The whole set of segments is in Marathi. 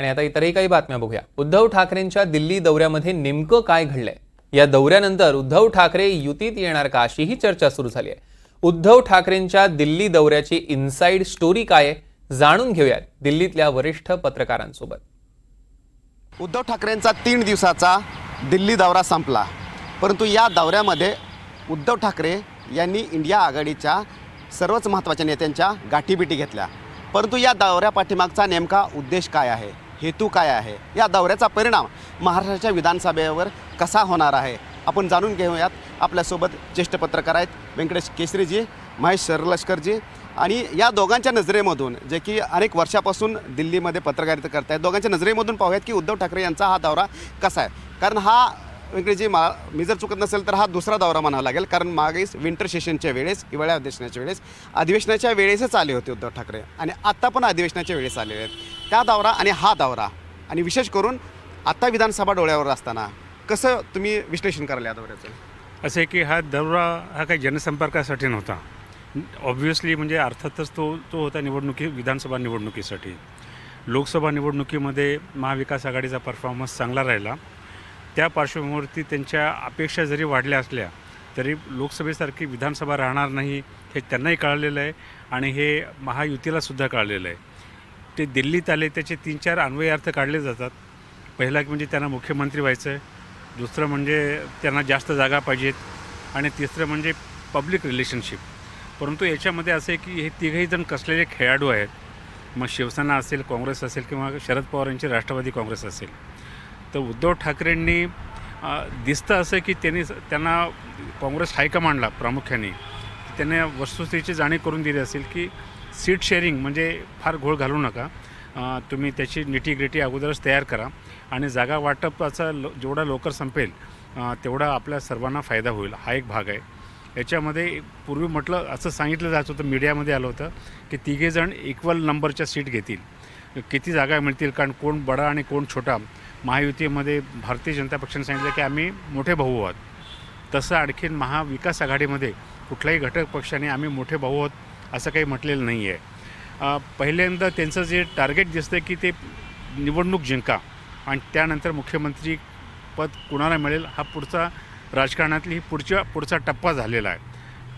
आणि आता इतरही काही बातम्या बघूया. उद्धव ठाकरेंच्या दिल्ली दौऱ्यामध्ये नेमकं काय घडलंय? या दौऱ्यानंतर उद्धव ठाकरे युतीत येणार का अशीही चर्चा सुरू झाली आहे उद्धव ठाकरेंच्या दिल्ली दौऱ्याची इनसाइड स्टोरी काय जाणून घेऊयात दिल्लीतल्या वरिष्ठ पत्रकारांसोबत. उद्धव ठाकरेंचा तीन दिवसाचा दिल्ली दौरा संपला. परंतु या दौऱ्यामध्ये उद्धव ठाकरे यांनी इंडिया आघाडीच्या सर्वच महत्त्वाच्या नेत्यांच्या गाठीबिटी घेतल्या. परंतु या दौऱ्या पाठीमागचा नेमका उद्देश काय आहे? हेतू काय आहे? या दौऱ्याचा परिणाम महाराष्ट्राच्या विधानसभेवर कसा होणार आहे? आपण जाणून घेऊयात. आपल्यासोबत ज्येष्ठ पत्रकार आहेत व्यंकटेश केसरीजी महेश सरलष्करजी आणि या दोघांच्या नजरेमधून जे की अनेक वर्षापासून दिल्लीमध्ये पत्रकारिता करतायत. दोघांच्या नजरेमधून पाहूयात की उद्धव ठाकरे यांचा हा दौरा कसा आहे? कारण हा व्यंकटेशजी मा मी जर चुकत नसेल तर हा दुसरा दौरा म्हणावा लागेल. कारण मागेच विंटर सेशनच्या वेळेस हिवाळ्या अधिवेशनाच्या वेळेस अधिवेशनाच्या वेळेसच आले होते उद्धव ठाकरे. आणि आत्ता पण अधिवेशनाच्या वेळेस आलेले आहेत. त्या दौरा आणि हा दौरा. आणि विशेष करून आत्ता विधानसभा डोळ्यावर असताना कसं तुम्ही विश्लेषण कराल या दौऱ्याचं? असं आहे की हा दौरा हा काही जनसंपर्कासाठी नव्हता. ऑब्व्हियसली म्हणजे अर्थातच तो तो होता निवडणुकी विधानसभा निवडणुकीसाठी. लोकसभा निवडणुकीमध्ये महाविकास आघाडीचा परफॉर्मन्स चांगला राहिला. त्या पार्श्वभूमीवरती त्यांच्या अपेक्षा जरी वाढल्या असल्या तरी लोकसभेसारखी विधानसभा राहणार नाही हे त्यांनाही कळलेलं आहे आणि हे महायुतीलासुद्धा कळलेलं आहे. ते दिल्लीत आले त्याचे तीन चार अन्वयार्थ काढले जातात. पहिला म्हणजे त्यांना मुख्यमंत्री व्हायचं आहे दुसरं म्हणजे त्यांना जास्त जागा पाहिजेत. आणि तिसरं म्हणजे पब्लिक रिलेशनशिप परंतु याच्यामध्ये असं आहे की हे तिघही जण कसलेले खेळाडू आहेत. मग शिवसेना असेल काँग्रेस असेल किंवा शरद पवार यांची राष्ट्रवादी काँग्रेस असेल. तर उद्धव ठाकरेंनी दिसतं असं की त्यांनी त्यांना काँग्रेस हायकमांडला प्रामुख्याने. त्यांनी वस्तुस्थितीची जाणीव करून दिली असेल की सीट शेअरिंग म्हणजे फार घोळ घालू नका. तुम्ही त्याची निटीग्रिटी अगोदरच तयार करा आणि जागा वाटपाचा लो जेवढा लवकर संपेल तेवढा आपल्या सर्वांना फायदा होईल हा एक भाग आहे. याच्यामध्ये पूर्वी म्हटलं असं सांगितलं जात होतं मीडियामध्ये आलं होतं की तिघेजण इक्वल नंबरच्या सीट घेतील. किती जागा मिळतील कारण कोण बडा आणि कोण छोटा. महायुतीमध्ये भारतीय जनता पक्षाने सांगितलं की आम्ही मोठे भाऊ आहोत. तसं आणखीन महाविकास आघाडीमध्ये कुठल्याही घटक पक्षाने आम्ही मोठे भाऊ आहोत असं काही म्हटलेलं नाही आहे पहिल्यांदा त्यांचं जे टार्गेट दिसतं की ते निवडणूक जिंका आणि त्यानंतर मुख्यमंत्री पद कुणाला मिळेल हा पुढचा राजकारणातली ही पुढच्या पुढचा टप्पा झालेला आहे.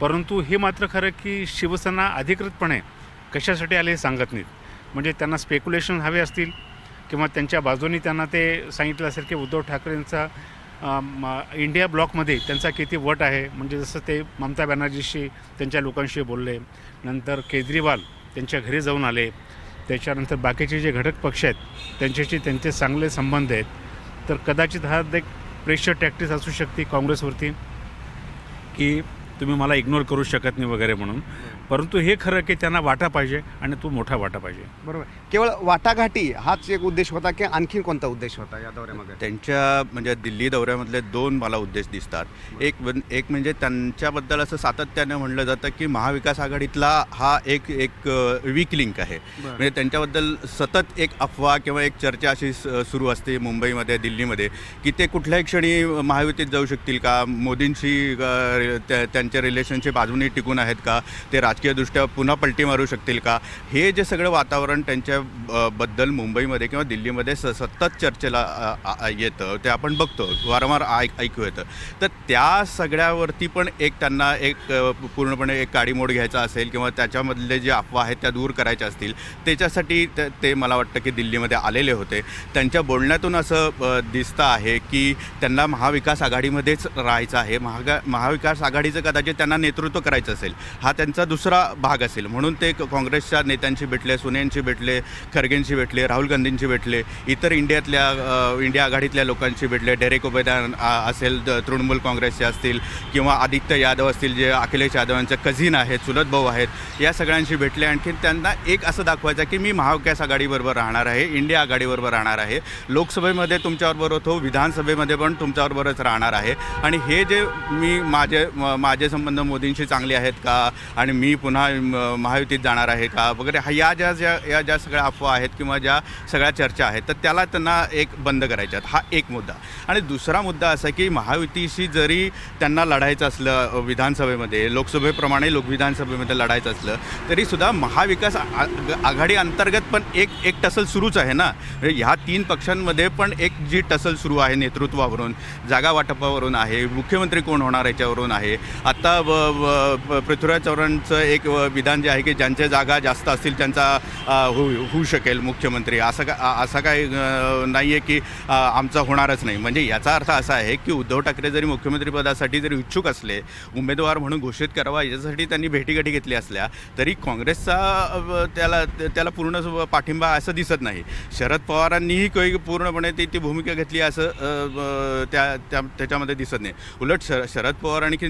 परंतु हे मात्र खरं की शिवसेना अधिकृतपणे कशासाठी आले हे सांगत नाहीत. म्हणजे त्यांना स्पेक्युलेशन हवे असतील किंवा त्यांच्या बाजूनी त्यांना ते सांगितलं असेल की उद्धव ठाकरेंचा इंडिया ब्लॉकमध्ये त्यांचा किती वट आहे. म्हणजे जसं ते ममता बॅनर्जीशी त्यांच्या लोकांशी बोलले. नंतर केजरीवाल त्यांच्या घरी जाऊन आले. त्याच्यानंतर बाकीचे जे घटक पक्ष आहेत त्यांच्याशी त्यांचे चांगले संबंध आहेत. तर कदाचित हा एक प्रेशर टॅक्टिस असू शकते काँग्रेसवरती की तुम्ही मला इग्नोर करू शकत नाही वगैरे म्हणून. परंतु हे खरं की त्यांना वाटा पाहिजे आणि तो मोठा वाटा पाहिजे. बरोबर. केवळ वाटाघाटी हाच एक उद्देश होता की आणखीन कोणता उद्देश होता या दौऱ्यामध्ये त्यांच्या म्हणजे दिल्ली दौऱ्यामधले दोन मला उद्देश दिसतात. एक एक म्हणजे त्यांच्याबद्दल असं सातत्यानं म्हणलं जातं की महाविकास आघाडीतला हा एक एक वीक लिंक आहे. म्हणजे त्यांच्याबद्दल सतत एक अफवा किंवा एक चर्चा अशी सुरू असते मुंबईमध्ये दिल्लीमध्ये की ते कुठल्याही क्षणी महायुतीत जाऊ शकतील का? मोदींशी त्यांचे रिलेशनशिप अजूनही टिकून आहेत का? ते राजकीयदृष्ट्या पुन्हा पलटी मारू शकतील का? हे जे सगळं वातावरण त्यांच्या बद्दल मुंबईमध्ये किंवा दिल्लीमध्ये स सतत चर्चेला येतं ते आपण बघतो वारंवार ऐक ऐकू येतं. तर त्या सगळ्यावरती पण एक त्यांना एक पूर्णपणे एक काडीमोड घ्यायचा असेल किंवा त्याच्यामधले जे अफवा आहेत त्या दूर करायच्या असतील त्याच्यासाठी ते- ते मला वाटतं की दिल्लीमध्ये आलेले होते. त्यांच्या बोलण्यातून असं दिसतं आहे की त्यांना महाविकास आघाडीमध्येच राहायचं आहे. महागा महाविकास आघाडीचं कदाचित त्यांना नेतृत्व करायचं असेल. हा त्यांचा दुसरा दुसरा भाग असेल. म्हणून ते काँग्रेसच्या नेत्यांशी भेटले सोनियांशी भेटले खरगेंशी भेटले राहुल गांधींशी भेटले इतर इंडियातल्या इंडिया आघाडीतल्या लोकांशी भेटले. डेरेक ओबेदान असेल द- तृणमूल काँग्रेसचे असतील किंवा आदित्य यादव असतील जे अखिलेश यादवांचे कझिन आहेत चुलत भाऊ आहेत या सगळ्यांशी भेटले. आणखीन त्यांना एक असं दाखवायचं की मी महाविकास आघाडीबरोबर राहणार आहे इंडिया आघाडीबरोबर राहणार आहे. लोकसभेमध्ये तुमच्याबरोबर होतो विधानसभेमध्ये पण तुमच्याबरोबरच राहणार आहे. आणि हे जे मी माझे माझे संबंध मोदींशी चांगले आहेत का? आणि मी मी पुन्हा महायुतीत जाणार आहे का? वगैरे हा या ज्या ज्या या ज्या सगळ्या अफवा आहेत किंवा ज्या सगळ्या चर्चा आहेत तर त्याला त्यांना एक बंद करायच्या आहेत. हा एक मुद्दा. आणि दुसरा मुद्दा असा की महायुतीशी जरी त्यांना लढायचं असलं विधानसभेमध्ये लोकसभेप्रमाणे लोक विधानसभेमध्ये लढायचं असलं तरीसुद्धा महाविकास आघाडी अंतर्गत पण एक एक टसल सुरूच आहे ना? म्हणजे ह्या तीन पक्षांमध्ये पण एक जी टसल सुरू आहे नेतृत्वावरून जागा वाटपावरून आहे मुख्यमंत्री कोण होणार याच्यावरून आहे. आत्ता पृथ्वीराज चव्हाणांचं एक विधान जे आहे की ज्यांच्या जागा जास्त असतील त्यांचा हो, होऊ शकेल मुख्यमंत्री. असं का असं काही नाही आहे की आमचा होणारच नाही. म्हणजे याचा अर्थ असा आहे की उद्धव ठाकरे जरी मुख्यमंत्रीपदासाठी जरी इच्छुक असले उमेदवार म्हणून घोषित करावा याच्यासाठी त्यांनी भेटीगाठी घेतली असल्या तरी काँग्रेसचा त्याला त्याला पूर्ण पाठिंबा असं दिसत नाही. शरद पवारांनीही काही पूर्णपणे ती ती भूमिका घेतली असं त्या त्या त्याच्यामध्ये दिसत नाही. उलट शरद पवार आणि की,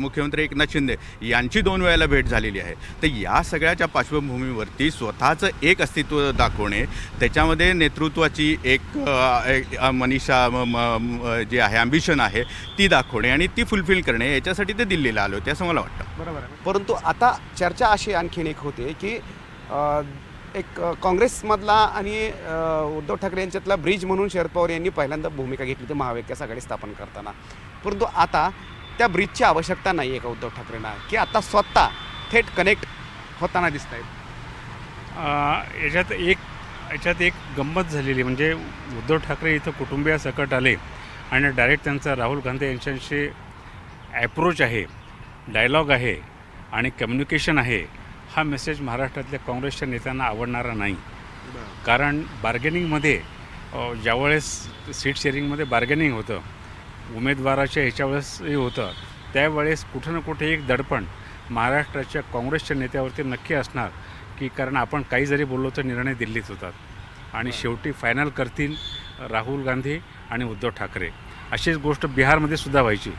मुख्यमंत्री एकनाथ शिंदे यांची दोन वेळेला भेट झालेली आहे. तर या सगळ्याच्या पार्श्वभूमीवरती स्वतःचं एक अस्तित्व दाखवणे त्याच्यामध्ये नेतृत्वाची एक मनीषा म- जे आहे ॲम्बिशन आहे ती दाखवणे आणि ती फुलफिल करणे याच्यासाठी ते दिल्लीला आले होते असं मला वाटतं. बरोबर परंतु आता चर्चा अशी आणखीन एक होते की एक काँग्रेसमधला आणि उद्धव ठाकरे यांच्यातला ब्रिज म्हणून शरद पवार यांनी पहिल्यांदा भूमिका घेतली होती महाविकास आघाडी स्थापन करताना. परंतु आता त्या ब्रिजची आवश्यकता नाही आहे का उद्धव ठाकरेंना? की आता स्वतः थेट कनेक्ट होताना दिसत आहेत याच्यात एक याच्यात एक गंमत झालेली म्हणजे उद्धव ठाकरे इथं कुटुंबियासकट आले आणि डायरेक्ट त्यांचा राहुल गांधी यांच्याशी ॲप्रोच आहे डायलॉग आहे आणि कम्युनिकेशन आहे हा मेसेज महाराष्ट्रातल्या काँग्रेसच्या नेत्यांना आवडणारा नाही. कारण बार्गेनिंगमध्ये ज्यावेळेस सीट शेअरिंगमध्ये बार्गेनिंग होतं उमेदवाराच्या ह्याच्यावेळेसही होतं. त्यावेळेस कुठं ना कुठे एक दडपण महाराष्ट्राच्या काँग्रेसच्या नेत्यावरती नक्की असणार की कारण आपण काही जरी बोललो तर निर्णय दिल्लीत होतात. आणि शेवटी फायनल करतील राहुल गांधी आणि उद्धव ठाकरे. अशीच गोष्ट बिहारमध्ये सुद्धा व्हायची.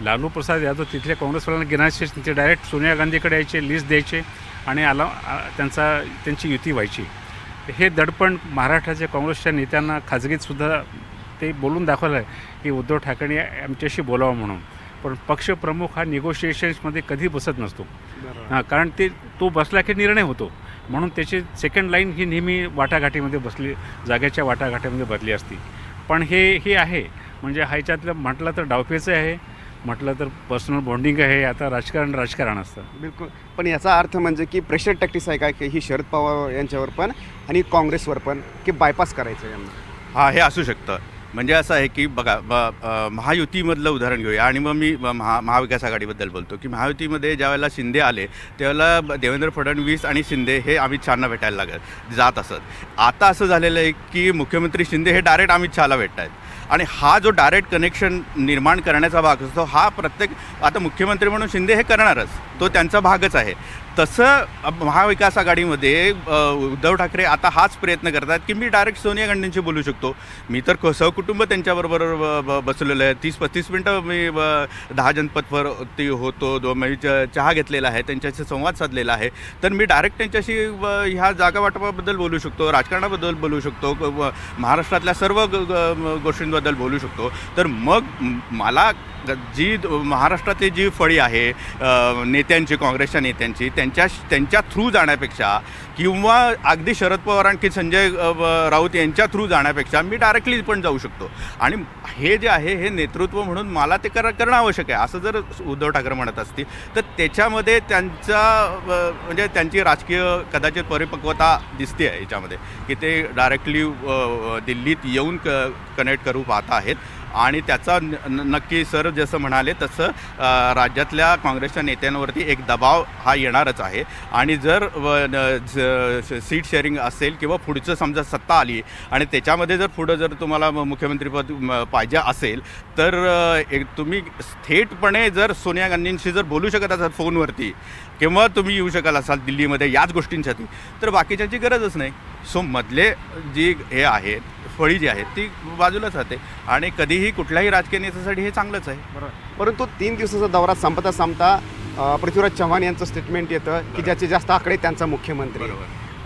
लालू प्रसाद यादव तिथल्या काँग्रेसवाल्यांना गिनायचे ते डायरेक्ट सोनिया गांधीकडे यायचे लिस्ट द्यायचे आणि आला त्यांचा त्यांची युती व्हायची. हे दडपण महाराष्ट्राच्या काँग्रेसच्या नेत्यांना खाजगीतसुद्धा ते बोलून दाखवलं आहे की उद्धव ठाकरे आमच्याशी बोलावं म्हणून. पण पक्षप्रमुख हा निगोशिएशन्समध्ये कधी बसत नसतो. हां कारण ते तो बसला की निर्णय होतो. म्हणून त्याची सेकंड लाईन ही नेहमी वाटाघाटीमध्ये बसली जागेच्या वाटाघाटीमध्ये बदली असती. पण हे हे आहे. म्हणजे ह्याच्यातलं म्हटलं तर डावपेचं आहे म्हटलं तर पर्सनल बॉन्डिंग आहे. आता राजकारण राजकारण असतं. बिलकुल. पण याचा अर्थ म्हणजे की प्रेशर टॅक्टिस आहे काय की ही शरद पवार यांच्यावर पण आणि काँग्रेसवर पण की बायपास करायचं आहे यांना? हा हे असू शकतं. म्हणजे असं आहे की बघा ब महायुतीमधलं उदाहरण घेऊया. आणि मग मी महा महाविकास आघाडीबद्दल बोलतो की महायुतीमध्ये ज्यावेळेला शिंदे आले त्यावेळेला देवेंद्र फडणवीस आणि शिंदे हे अमित शहाना भेटायला लागत जात असत. आता असं झालेलं आहे की मुख्यमंत्री शिंदे हे डायरेक्ट अमित शहाला भेटत आहेत आणि हा जो डायरेक्ट कनेक्शन निर्माण करण्याचा भाग असतो हा प्रत्येक आता मुख्यमंत्री म्हणून शिंदे हे करणारच तो त्यांचा भागच आहे. तसं महाविकास आघाडीमध्ये उद्धव ठाकरे आता हाच प्रयत्न करतात की मी डायरेक्ट सोनिया गांधींशी बोलू शकतो. मी तर क- सहकुटुंब त्यांच्याबरोबर ब- बसलेलं आहे. तीस पस्तीस मिनटं मी ब- दहा जनपदवर ती होतो दो मी च- चहा घेतलेला आहे त्यांच्याशी संवाद साधलेला आहे. तर मी डायरेक्ट त्यांच्याशी ह्या जागा वाटपाबद्दल बोलू शकतो राजकारणाबद्दल बोलू शकतो व- महाराष्ट्रातल्या सर्व गोष्टींबद्दल बोलू शकतो. तर मग मला जी महाराष्ट्रातली जी फळी आहे नेत्यांची काँग्रेसच्या नेत्यांची त्यांच्या त्यांच्या थ्रू जाण्यापेक्षा किंवा अगदी शरद पवार आणखी संजय राऊत यांच्या थ्रू जाण्यापेक्षा मी डायरेक्टली पण जाऊ शकतो. आणि हे जे आहे हे नेतृत्व म्हणून मला ते कर करणं आवश्यक आहे. असं जर उद्धव ठाकरे म्हणत असतील तर त्याच्यामध्ये त्यांचा म्हणजे त्यांची राजकीय कदाचित परिपक्वता दिसते आहे याच्यामध्ये. की ते डायरेक्टली दिल्लीत येऊन क कनेक्ट करू पाहत आहेत. आणि त्याचा न- नक्की सर जसं म्हणाले तसं राज्यातल्या काँग्रेसच्या नेत्यांवरती एक दबाव हा येणारच आहे. आणि जर व- न- स- सीट शेअरिंग असेल किंवा पुढचं समजा सत्ता आली आणि त्याच्यामध्ये जर पुढं जर तुम्हाला मुख्यमंत्रीपद पाहिजे असेल तर एक तुम्ही थेटपणे जर सोनिया गांधींशी जर बोलू शकत असाल फोनवरती किंवा तुम्ही येऊ शकाल असाल दिल्लीमध्ये याच गोष्टींसाठी तर बाकीच्यांची गरजच नाही. सो मधले जी हे आहेत फळी जी आहेत ती बाजूलाच राहते. आणि कधीही कुठल्याही राजकीय नेत्यासाठी हे चांगलंच आहे. परंतु तीन दिवसाचा दौरा संपता संपता अ, पृथ्वीराज चव्हाण यांचं स्टेटमेंट येतं की ज्याचे जास्त आकडे त्यांचा मुख्यमंत्री.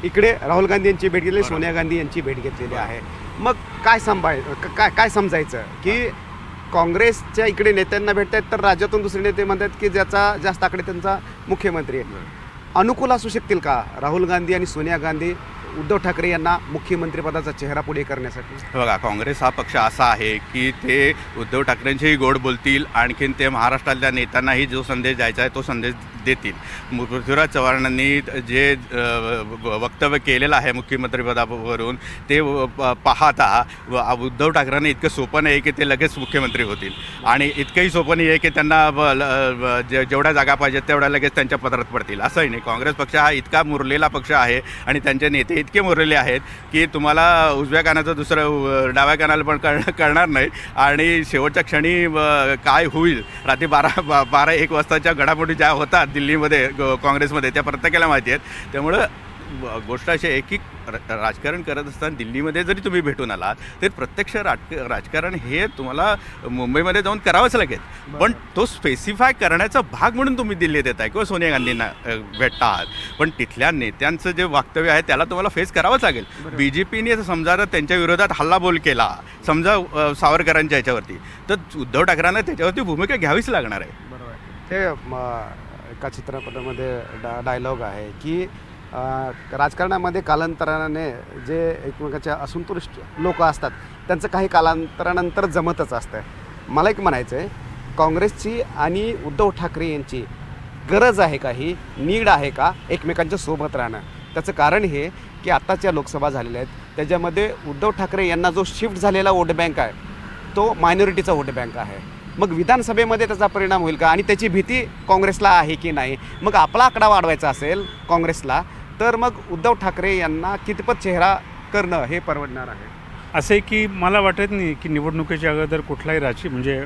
इकडे राहुल गांधी यांची भेट घेतली सोनिया गांधी यांची भेट घेतलेली आहे. मग काय सांभाळ क- काय काय समजायचं? की काँग्रेसच्या इकडे नेत्यांना भेटतात तर राज्यातून दुसरे नेते म्हणतात की ज्याचा जास्त आकडे त्यांचा मुख्यमंत्री आहे. अनुकूल असू शकतील का राहुल गांधी आणि सोनिया गांधी? उद्धव ठाकरे यांना मुख्यमंत्रीपदाचा चेहरा पुढे करण्यासाठी. बघा काँग्रेस हा पक्ष असा आहे की ते उद्धव ठाकरेंचेही गोड बोलतील आणखीन ते महाराष्ट्रातल्या नेत्यांनाही जो संदेश द्यायचा आहे तो संदेश देतील. पृथ्वीराज चव्हाणांनी जे वक्तव्य केलेलं आहे मुख्यमंत्रीपदावरून ते प- पाहता व- उद्धव ठाकरेंना इतकं सोपं नाही की ते लगेच मुख्यमंत्री होतील. आणि इतकंही सोपं नाही आहे की त्यांना ब- ल- जे- जेवढ्या जागा पाहिजेत तेवढ्या लगेच त्यांच्या पदरात पडतील. असंही नाही. काँग्रेस पक्ष हा इतका मुरलेला पक्ष आहे आणि त्यांचे नेते इतके मुरलेले आहेत की तुम्हाला उजव्या कानाचं दुसरं डाव्या कानाला पण कळ कळणार नाही. आणि शेवटच्या क्षणी काय होईल? रात्री बारा बा- बारा एक वाजताच्या घडामोडी ज्या होतात दिल्लीमध्ये काँग्रेसमध्ये त्या प्रत्येकाला माहिती आहेत. त्यामुळं गोष्ट अशी आहे की राजकारण करत असताना दिल्लीमध्ये जरी तुम्ही भेटून आलात तर प्रत्यक्ष राज राजकारण हे तुम्हाला मुंबईमध्ये जाऊन करावंच लागेल. पण तो स्पेसिफाय करण्याचा भाग म्हणून तुम्ही दिल्लीत येत आहे किंवा सोनिया गांधींना भेटता आहात पण तिथल्या नेत्यांचं जे वक्तव्य आहे त्याला तुम्हाला फेस करावंच लागेल. बी जे पीने समजा त्यांच्या विरोधात हल्लाबोल केला समजा सावरकरांच्या ह्याच्यावरती तर उद्धव ठाकरेंना त्याच्यावरती भूमिका घ्यावीच लागणार आहे. बरोबर. ते एका चित्रपटामध्ये डा डायलॉग आहे की राजकारणामध्ये कालांतराने जे एकमेकाच्या असंतुष्ट लोक असतात त्यांचं काही कालांतरानंतर जमतच असतं मला एक म्हणायचं आहे काँग्रेसची आणि उद्धव ठाकरे यांची गरज आहे का ही? नीड आहे का एकमेकांच्या सोबत राहणं? त्याचं कारण हे की आत्ताच्या लोकसभा झालेल्या आहेत. त्याच्यामध्ये उद्धव ठाकरे यांना जो शिफ्ट झालेला वोट बँक आहे तो मायनॉरिटीचा वोट बँक आहे. मग विधानसभेमध्ये त्याचा परिणाम होईल का? आणि त्याची भीती काँग्रेसला आहे की नाही? मग आपला आकडा वाढवायचा असेल काँग्रेसला तर मग उद्धव ठाकरे यांना कितपत चेहरा करणं हे परवडणार आहे? असं आहे की मला वाटत नाही की निवडणुकीच्या अगोदर कुठलाही राजकीय म्हणजे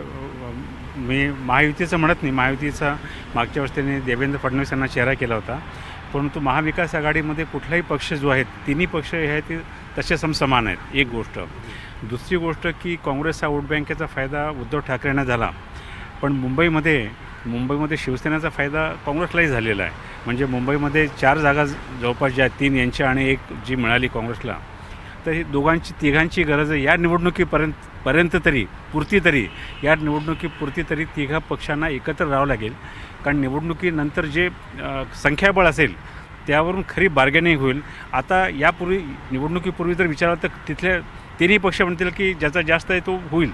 मी महायुतीचं म्हणत नाही महायुतीचा मागच्या वर्षी त्यांनी देवेंद्र फडणवीस यांना चेहरा केला होता. परंतु महाविकास आघाडीमध्ये कुठलाही पक्ष जो आहेत तिन्ही पक्ष हे आहेत ते तसे समसमान आहेत एक गोष्ट. दुसरी गोष्ट की काँग्रेस हा वोट बँकेचा फायदा उद्धव ठाकरेंना झाला. पण मुंबईमध्ये मुंबईमध्ये शिवसेनेचा फायदा काँग्रेसलाही झालेला आहे. म्हणजे मुंबईमध्ये चार जागा जवळपास ज्या तीन यांच्या आणि एक जी मिळाली काँग्रेसला. तर ही दोघांची तिघांची गरज आहे. या निवडणुकीपर्यंत पर्यंत तरी पुरती तरी या निवडणुकीपुरती तरी तिघा पक्षांना एकत्र राहावं लागेल. कारण निवडणुकीनंतर जे संख्याबळ असेल त्यावरून खरी बार्गेनिंग होईल. आता यापूर्वी निवडणुकीपूर्वी जर विचारलं तर तिथल्या तिन्ही पक्ष म्हणतील की ज्याचा जास्त आहे तो होईल.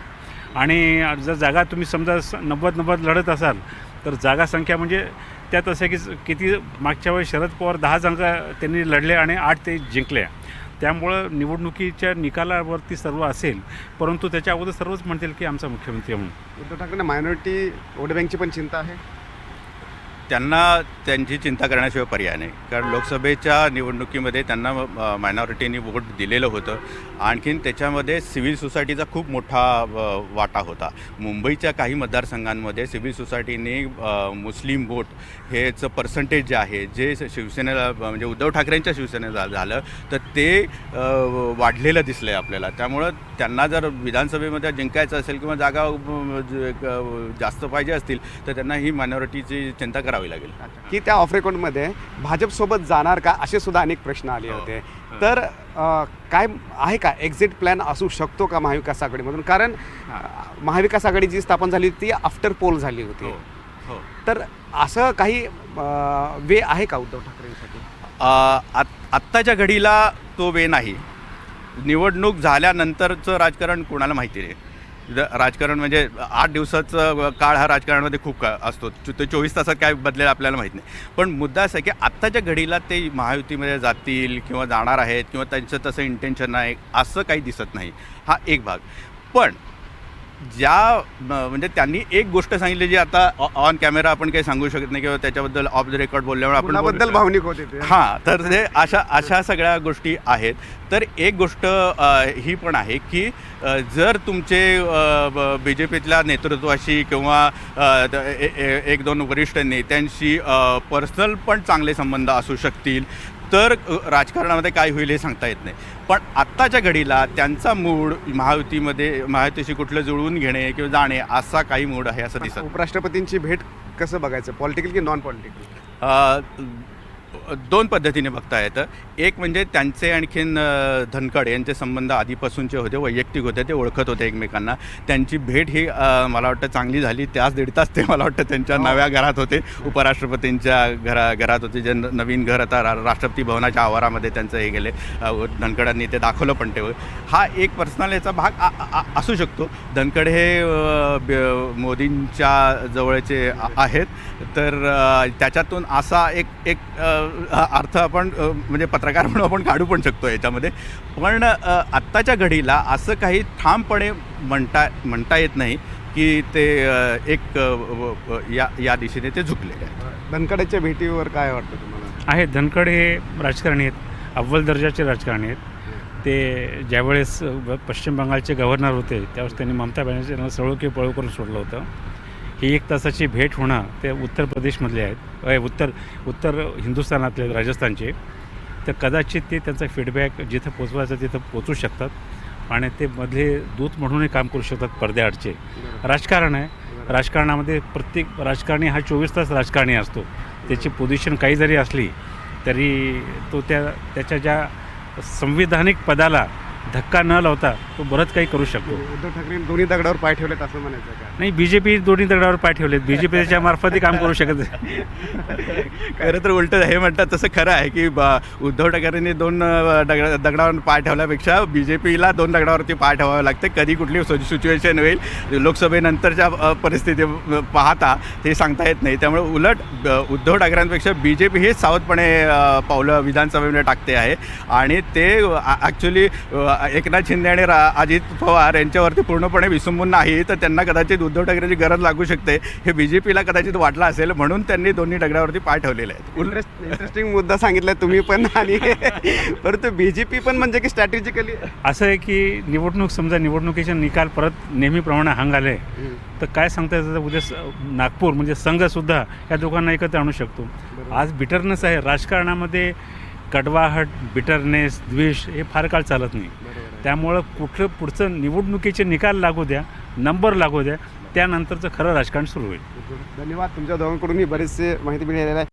आणि जर जागा तुम्ही समजा स- नव्वद नव्वद लढत असाल तर जागा संख्या म्हणजे त्यात असं आहे की किती मागच्या वेळी शरद पवार दहा जागा त्यांनी लढले आणि आठ ते जिंकल्या त्यामुळं निवडणुकीच्या निकालावरती सर्व असेल परंतु त्याच्या अगोदर सर्वच म्हणतील की आमचा मुख्यमंत्री म्हणून. उद्धव ठाकरेंना मायनॉरिटी वोट बँकची पण चिंता आहे. त्यांना त्यांची चिंता करण्याशिवाय पर्याय नाही. कारण लोकसभेच्या निवडणुकीमध्ये त्यांना मायनॉरिटीनी वोट दिलेलं होतं. आणखीन त्याच्यामध्ये सिव्हिल सोसायटीचा खूप मोठा वाटा होता. मुंबईच्या काही मतदारसंघांमध्ये सिव्हिल सोसायटीने मुस्लिम वोट हेचं पर्सेंटेज जे आहे जे शिवसेनेला म्हणजे उद्धव ठाकरेंच्या शिवसेनेला झालं तर ते वाढलेलं दिसलं आहे आपल्याला. त्यामुळं त्यांना जर विधानसभेमध्ये जिंकायचं असेल किंवा जागा जास्त पाहिजे असतील तर त्यांना ही मायनॉरिटीची चिंता करावी लागेल. की त्या ऑफ रेकॉर्डमध्ये भाजपसोबत जाणार का असे सुद्धा अनेक प्रश्न आले हो. होते. तर अ, काय आहे का? एक्झिट प्लॅन असू शकतो का महाविकास आघाडीमधून? कारण महाविकास आघाडी जी स्थापन झाली होती ती आफ्टर पोल झाली होती. हो हो. तर असं काही वे आहे का उद्धव ठाकरेंसाठी? आत्ताच्या घडीला तो वे नाही. निवडणूक झाल्यानंतरचं राजकारण कोणाला माहिती नाही. राजकारण म्हणजे आठ दिवसाचं काळ हा राजकारणामध्ये खूप का असतो. ते चोवीस तासात काय बदलेल आपल्याला माहीत नाही. पण मुद्दा असा आहे की आत्ताच्या घडीला ते महायुतीमध्ये जातील किंवा जाणार आहेत किंवा त्यांचं तसं इंटेन्शन आहे असं काही दिसत नाही. हा एक भाग. पण ज्या म्हणजे त्यांनी एक गोष्ट सांगितली जी आता ऑन कॅमेरा आपण काही सांगू शकत नाही किंवा त्याच्याबद्दल ऑफ द रेकॉर्ड बोलल्यामुळे आपण शकतो. भावनिक होते हां तर ते अशा अशा सगळ्या गोष्टी आहेत तर एक गोष्ट ही पण आहे की जर तुमचे बी जे पीतल्या नेतृत्वाशी किंवा एक दोन वरिष्ठ नेत्यांशी पर्सनल पण चांगले संबंध असू शकतील तर राजकारणामध्ये काय होईल हे सांगता येत नाही. पण आत्ताच्या घडीला त्यांचा मूड महायुतीमध्ये महायुतीशी कुठलं जुळवून घेणे किंवा जाणे असा काही मूड आहे असं दिसत. उपराष्ट्रपतींची भेट कसं बघायचं? पॉलिटिकल की नॉन पॉलिटिकल दोन पद्धतीने बघता येतं. एक म्हणजे त्यांचे आणखीन अ, धनखड यांचे संबंध आधीपासूनचे होते वैयक्तिक होते ते ओळखत होते एकमेकांना. त्यांची भेट ही मला वाटतं चांगली झाली. त्याच दीड तास ते मला वाटतं त्यांच्या नव्या घरात होते. उपराष्ट्रपतींच्या घरा घरात होते. जे नवीन घर आता रा- राष्ट्रपती भवनाच्या आवारामध्ये त्यांचं हे गेले. अ, धनखडांनी ते दाखवलं पण ते. हा एक पर्सनल याचा भाग असू शकतो. धनखड हे मोदींच्या जवळचे आहेत. तर त्याच्यातून असा एक एक अर्थ आपण म्हणजे पत्रकार म्हणून आपण काढू पण शकतो याच्यामध्ये. पण आत्ताच्या घडीला असं काही ठामपणे म्हणता म्हणता येत नाही की ते एक या या दिशेने ते झुकलेले आहेत. धनकडेच्या भेटीवर काय वाटतं तुम्हाला? आहेत. धनखड हे राजकारणी आहेत. अव्वल दर्जाचे राजकारणी आहेत. ते ज्यावेळेस पश्चिम बंगालचे गव्हर्नर होते त्यावेळेस त्यांनी ममता बॅनर्जी यांना सळो की पळो करून सोडलं होतं. ही एक तासाची भेट होणं ते उत्तर प्रदेशमधले आहेत. उत्तर उत्तर हिंदुस्थानातले राजस्थानचे. तर कदाचित ते त्यांचा फीडबॅक जिथं पोचवायचं तिथं पोचू शकतात. आणि ते मधले दूत म्हणूनही काम करू शकतात पडद्याआडचे राजकारण आहे. राजकारणामध्ये प्रत्येक राजकारणी हा चोवीस तास राजकारणी असतो. त्याची पोझिशन काही जरी असली तरी तो त्या त्याच्या ज्या संविधानिक पदाला धक्का न लावता तो बरंच काही करू शकतो. उद्धव ठाकरे दोन्ही दगडावर पाय ठेवलेत असं म्हणायचं का? नाही बी जे पी दोन्ही दगडावर पाय ठेवलेत. बी जे पी त्याच्या मार्फतही काम करू शकत नाही. खरं तर उलट हे म्हणतात तसं खरं आहे की ब- उद्धव ठाकरेंनी दोन अ, दगड दगडावर पाय ठेवल्यापेक्षा बी जे पीला दोन दगडावरती पाय ठेवावे लागते. कधी कुठली सिच्युएशन होईल लोकसभेनंतरच्या अ, परिस्थिती अ, पाहता ते सांगता येत नाही. त्यामुळे उलट अ, उद्धव ठाकरेंपेक्षा बी जे पी हे सावधपणे अ, पावलं विधानसभेमध्ये टाकते आहे. आणि ते ॲक्च्युली एकनाथ शिंदे आणि रा अजित पवार यांच्यावरती पूर्णपणे विसंबून नाही तर त्यांना कदाचित उद्धव ठाकरेंची गरज लागू शकते. हे बी जे पीला कदाचित वाटलं असेल म्हणून त्यांनी दोन्ही दगडावरती पाय ठेवलेले आहेत. इंटरेस्ट इंटरेस्टिंग मुद्दा सांगितला तुम्ही पण आणि परंतु बी जे पी पण म्हणजे की स्ट्रॅटेजिकली असं आहे की निवडणूक समजा निवडणुकीचे निकाल परत नेहमीप्रमाणे हंग आले तर काय सांगता येतं? उद्या स- नागपूर म्हणजे संघसुद्धा या दोघांना एकत्र आणू शकतो. आज बिटरनेस आहे. राजकारणामध्ये कडवाहट बिटरनेस द्वेष हे फार काळ चालत नाही. त्यामुळं कुठलं पुढचं निवडणुकीचे निकाल लागू द्या नंबर लागू द्या त्यानंतरचं खरं राजकारण सुरू होईल. धन्यवाद. तुमच्या दोघांकडूनही बरेचसे माहिती मिळालेली आहे.